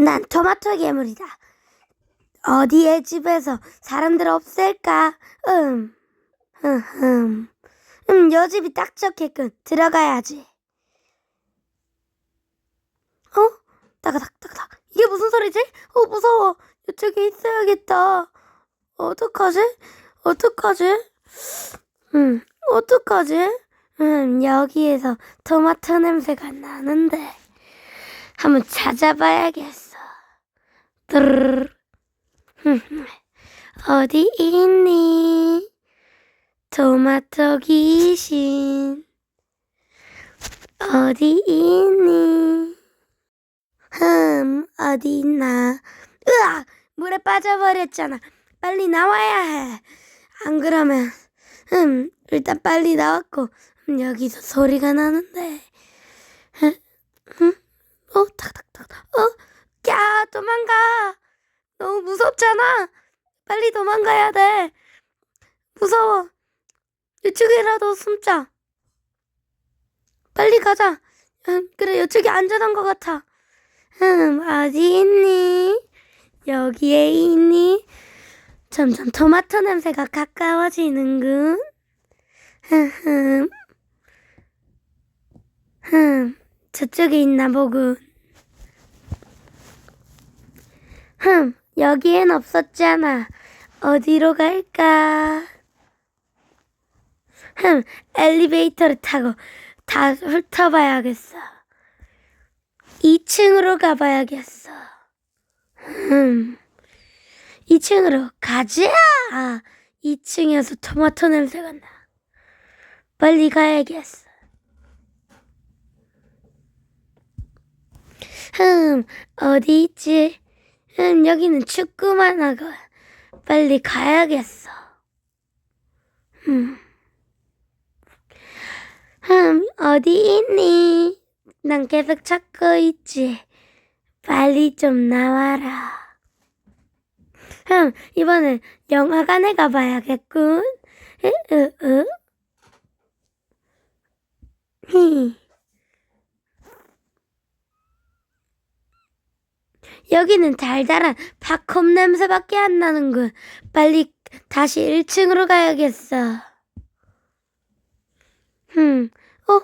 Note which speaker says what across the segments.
Speaker 1: 난 토마토 괴물이다. 어디에 집에서 사람들 없을까? 음, 흠흠. 음, 요 집이 딱 좋겠군. 들어가야지. 어? 따가닥, 따가닥. 이게 무슨 소리지? 어, 무서워. 이쪽에 있어야겠다. 어떡하지? 어떡하지? 음, 어떡하지? 음, 여기에서 토마토 냄새가 나는데. 한번 찾아봐야겠어. 어디 있니? 토마토 귀신. 어디 있니? 흠, 어디 있나? 으아! 물에 빠져버렸잖아. 빨리 나와야 해. 안 그러면, 흠, 일단 빨리 나왔고, 음, 여기서 소리가 나는데. 흠, 흠, 어, 탁탁탁, 어, 야, 도망가. 너무 무섭잖아. 빨리 도망가야 돼. 무서워. 이쪽이라도 숨자. 빨리 가자. 음, 그래, 이쪽이 안전한 것 같아. 음, 어디 있니? 여기에 있니? 점점 토마토 냄새가 가까워지는군. 흠흠. 흠, 저쪽에 있나 보군. 흠, 여기엔 없었잖아. 어디로 갈까? 흠, 엘리베이터를 타고 다 훑어봐야겠어. 2층으로 가봐야겠어. 흠, 2층으로 가자! 2층에서 토마토 냄새가 나. 빨리 가야겠어. 흠, 어디 있지? 흠, 여기는 축구만 하고. 빨리 가야겠어. 흠. 흠, 어디 있니? 난 계속 찾고 있지. 빨리 좀 나와라. 흠, 이번엔 영화관에 가봐야겠군. 으, 으, 으. 여기는 달달한 팝콘 냄새밖에 안 나는군. 빨리 다시 1층으로 가야겠어. 흠, 어,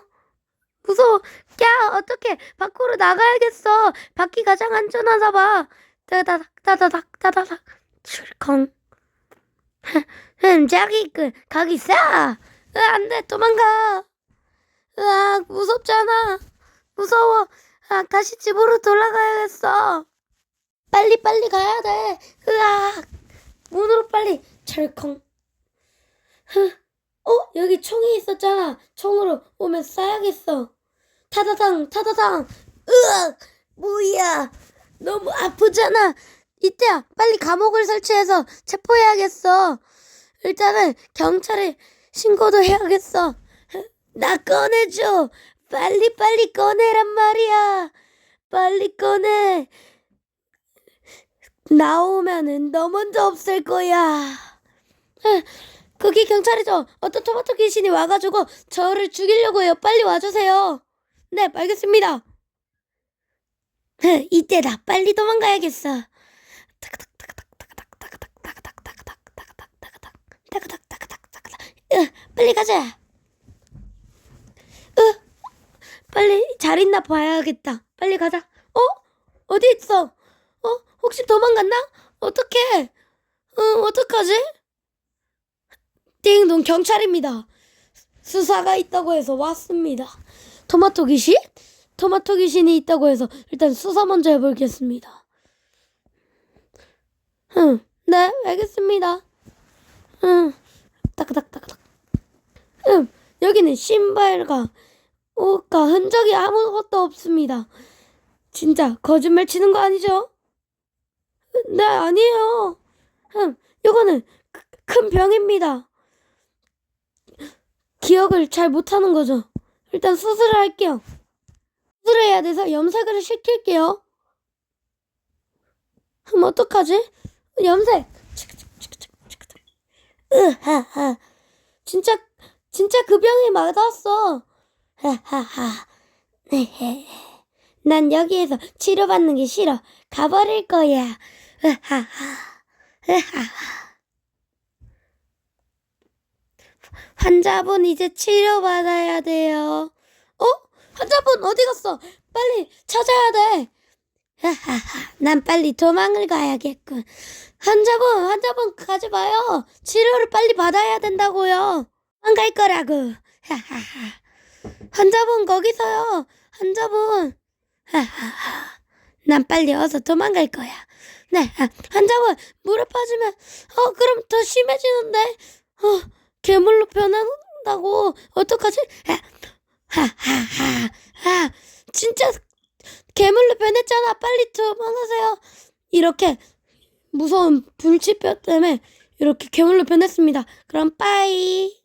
Speaker 1: 무서워. 야, 어떡해. 밖으로 나가야겠어. 밖이 가장 안전하다 봐. 따다닥, 따다닥, 따다닥. 출컹. 흠, 저기 있군. 거기 있어. 으, 안 돼. 도망가. 으아, 무섭잖아. 무서워. 아, 다시 집으로 돌아가야겠어. 빨리 빨리 가야 돼. 으악. 문으로 빨리 철컹. 흐. 어? 여기 총이 있었잖아. 총으로 오면 쏴야겠어. 타다당 타다당. 으악. 뭐야. 너무 아프잖아. 이때야 빨리 감옥을 설치해서 체포해야겠어. 일단은 경찰에 신고도 해야겠어. 나 꺼내줘. 빨리 빨리 꺼내란 말이야. 빨리 꺼내. 나오면은 너 먼저 없을 거야. 에, 거기 경찰이죠. 어떤 토마토 귀신이 와가지고 저를 죽이려고 해요. 빨리 와주세요. 네, 알겠습니다. 에, 이때다. 빨리 도망가야겠어. 으, 빨리 가자. 으, 빨리 잘 있나 봐야겠다. 빨리 가자. 어? 어디 있어? 어? 혹시 도망갔나? 어떡해? 응, 어떡하지? 띵동 경찰입니다. 수사가 있다고 해서 왔습니다. 토마토 귀신? 토마토 귀신이 있다고 해서 일단 수사 먼저 해보겠습니다. 응, 네, 알겠습니다. 응, 따그닥따그닥. 응, 여기는 신발과 옷과 흔적이 아무것도 없습니다. 진짜 거짓말 치는 거 아니죠? 네, 아니에요. 흠, 이거는 크- 큰 병입니다. 기억을 잘 못하는 거죠. 일단 수술을 할게요. 수술해야 돼서 염색을 시킬게요. 흠, 어떡하지? 염색. 진짜, 진짜 그 병이 맞았어. 난 여기에서 치료받는 게 싫어. 가버릴 거야. 으하하. 으하하. 환자분 이제 치료받아야 돼요. 어? 환자분 어디 갔어? 빨리 찾아야 돼. 난 빨리 도망을 가야겠군. 환자분, 환자분 가지 마요. 치료를 빨리 받아야 된다고요. 안 갈 거라고. 환자분 거기서요. 환자분. 난 빨리 어서 도망갈 거야. 네, 아, 환자분 물에 빠지면 어 그럼 더 심해지는데. 어 괴물로 변한다고 어떡하지? 아, 하하하. 아 진짜 괴물로 변했잖아. 빨리 도망가세요. 이렇게 무서운 불치뼈 때문에 이렇게 괴물로 변했습니다. 그럼 빠이.